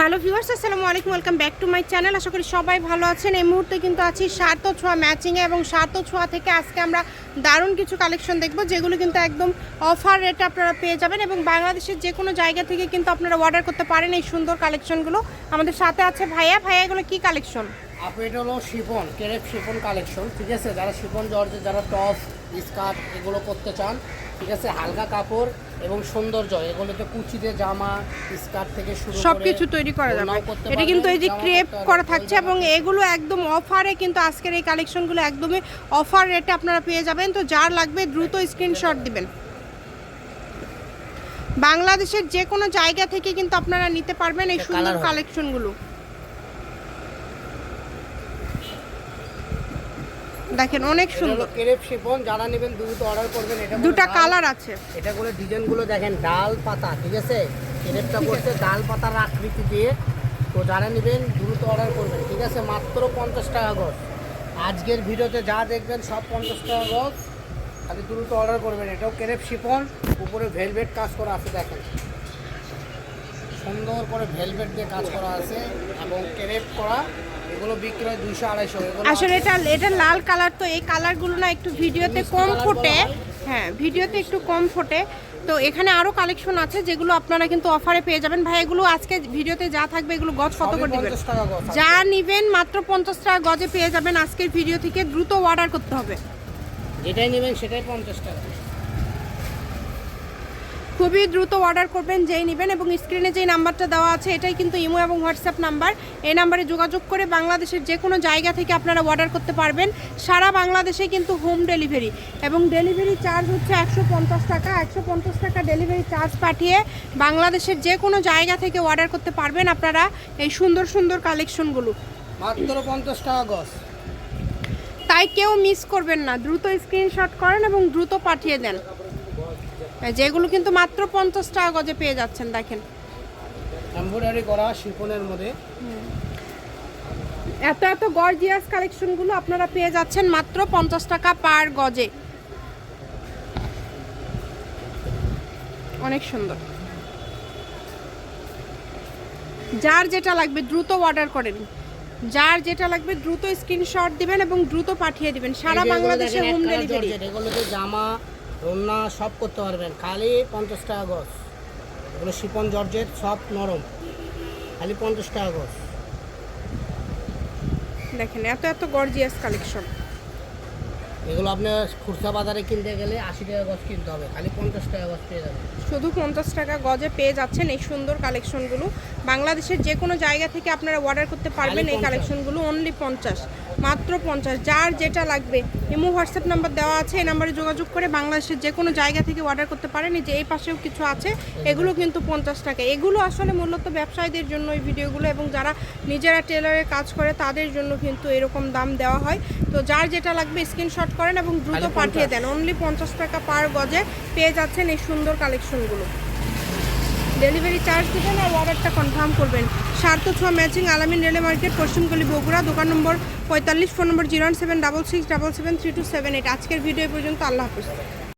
Hello viewers, আসসালামু আলাইকুম, welcome back to my channel. আশা করি সবাই ভালো আছেন। এই মুহূর্তে কিন্তু আছি সার্ত ছোঁয়া ম্যাচিংয়ে এবং সার্ত ছোঁয়া থেকে আজকে আমরা দারুণ কিছু কালেকশন দেখব, যেগুলো কিন্তু একদম অফার রেটে আপনারা পেয়ে যাবেন এবং বাংলাদেশের যে কোনো জায়গা থেকে কিন্তু আপনারা অর্ডার করতে পারেন এই সুন্দর কালেকশনগুলো। আমাদের সাথে আছে ভাইয়া। ভাইয়া, এগুলো কী কালেকশন? আপু এটা হলো শিফন কেরেপ শিফন কালেকশন ঠিক আছে? যারা শিফন জর্জে যারা টপ স্কার্ট এগুলো করতে চান ঠিক আছে? হালকা কাপড় এবং সৌন্দর্য এগুলোতে কুচিতে জামা স্কার্ট থেকে শুরু করে সব কিছু তৈরি করা যাবে। এটা কিন্তু এই যে ক্রেপ করা থাকছে এবং এগুলো একদম অফারে কিন্তু আজকের এই কালেকশনগুলো একদমই অফার রেটে আপনারা পেয়ে যাবেন। তো যার লাগবে দ্রুত স্ক্রিনশট দিবেন। বাংলাদেশের যে কোনো জায়গা থেকে কিন্তু আপনারা নিতে পারবেন এই সুন্দর। কালেকশনগুলো। দেখেন অনেক সুন্দর। কেরেপ শিফন যারা নেবেন দ্রুত অর্ডার করবেন এটা দুটা কালার আছে। এটা করে ডিজাইনগুলো দেখেন ডাল পাতা ঠিক আছে? কেরেপটা করছে ডাল পাতার আকৃতি দিয়ে। তো যারা নেবেন দ্রুত অর্ডার করবেন ঠিক আছে? মাত্র পঞ্চাশ টাকা গজ। আজকের ভিডিওতে যা দেখবেন সব পঞ্চাশ টাকা গজ। আপনি দ্রুত অর্ডার করবেন এটাও কেরেপ শিফন। উপরে ভেলভেট কাজ করা আছে দেখেন। সুন্দর করে ভেলভেট দিয়ে কাজ করা আছে এবং কেরেপ করা এগুলো আসলে এটা এটা লাল কালার তো এই কালারগুলো না একটু ভিডিওতে কম ফোটে। হ্যাঁ ভিডিওতে একটু কম ফোটে। তো এখানে আরও কালেকশন আছে যেগুলো আপনারা কিন্তু অফারে পেয়ে যাবেন। ভাই এগুলো আজকে ভিডিওতে যা থাকবে এগুলো গজ কত করে দিবেন? যা নিবেন মাত্র পঞ্চাশ টাকা গজে পেয়ে যাবেন আজকের ভিডিও থেকে। দ্রুত অর্ডার করতে হবে। যেটাই নেবেন সেটাই পঞ্চাশ টাকা। খুবই দ্রুত অর্ডার করবেন যেই নেবেন এবং স্ক্রিনে যেই নাম্বারটা দেওয়া আছে এটাই কিন্তু ইমো এবং হোয়াটসঅ্যাপ নাম্বার এই নাম্বারে যোগাযোগ করে বাংলাদেশের যে কোনো জায়গা থেকে আপনারা অর্ডার করতে পারবেন। সারা বাংলাদেশে কিন্তু হোম ডেলিভারি এবং ডেলিভারি চার্জ হচ্ছে একশো পঞ্চাশ টাকা। একশো পঞ্চাশ টাকা ডেলিভারি চার্জ পাঠিয়ে বাংলাদেশের যে কোনো জায়গা থেকে অর্ডার করতে পারবেন আপনারা এই সুন্দর সুন্দর কালেকশনগুলো মাত্র পঞ্চাশ টাকা গজ। তাই কেউ মিস করবেন না। দ্রুত স্ক্রিনশট করেন এবং দ্রুত পাঠিয়ে দেন। যেগুলো কিন্তু মাত্র পঞ্চাশ টাকা গজে পেয়ে যাচ্ছেন দেখেন। এমব্রয়ডারি করা শিফনের মধ্যে। এত এত গর্জিয়াস কালেকশনগুলো আপনারা পেয়ে যাচ্ছেন মাত্র পঞ্চাশ টাকা পার গজে। অনেক সুন্দর। যার যেটা লাগবে দ্রুত অর্ডার করেন। যার যেটা লাগবে দ্রুত স্ক্রিনশট দিবেন এবং দ্রুত পাঠিয়ে দিবেন। সারা বাংলাদেশে হোম ডেলিভারি জামা রন্না সব করতে পারবেন। খালি পঞ্চাশ টাকা গজ। এগুলো শিপন জর্জের সব নরম। খালি পঞ্চাশ টাকা গজ। দেখেন, এত এত গর্জিয়াস কালেকশন এগুলো আপনার খুচরা বাজারে কিনতে গেলে আশি টাকা গজ কিনতে হবে খালি পঞ্চাশ টাকা গজ পেয়ে যাবেন। শুধু পঞ্চাশ টাকা গজে পেয়ে যাচ্ছেন এই সুন্দর কালেকশনগুলো। বাংলাদেশের যে কোনো জায়গা থেকে আপনারা অর্ডার করতে পারবেন এই কালেকশনগুলো অনলি পঞ্চাশ মাত্র পঞ্চাশ। যার যেটা লাগবে ইমো হোয়াটসঅ্যাপ নাম্বার দেওয়া আছে এই নাম্বারে যোগাযোগ করে বাংলাদেশের যে কোনো জায়গা থেকে অর্ডার করতে পারেন। যে এই পাশেও কিছু আছে এগুলো কিন্তু পঞ্চাশ টাকা। এগুলো আসলে মূলত ব্যবসায়ীদের জন্য এই ভিডিওগুলো এবং যারা নিজেরা টেলারে কাজ করে তাদের জন্য কিন্তু এরকম দাম দেওয়া হয়। তো যার যেটা লাগবে স্ক্রিনশট করেন এবং দ্রুত পাঠিয়ে দেন। অনলি পঞ্চাশ টাকা পার গজে পেয়ে যাচ্ছেন এই সুন্দর কালেকশনগুলো ডেলিভারি চার্জ দেবেন আর অর্ডারটা কনফার্ম করবেন। সার্থ ছোঁয়া ম্যাচিং আলামিন রেলে মার্কেট পশ্চিমগুলি বগুড়া দোকান নম্বর পঁয়তাল্লিশ phone number zero seven double six double seven three two seven eight আজকের ভিডিও পর্যন্ত আল্লাহ হাফিজ।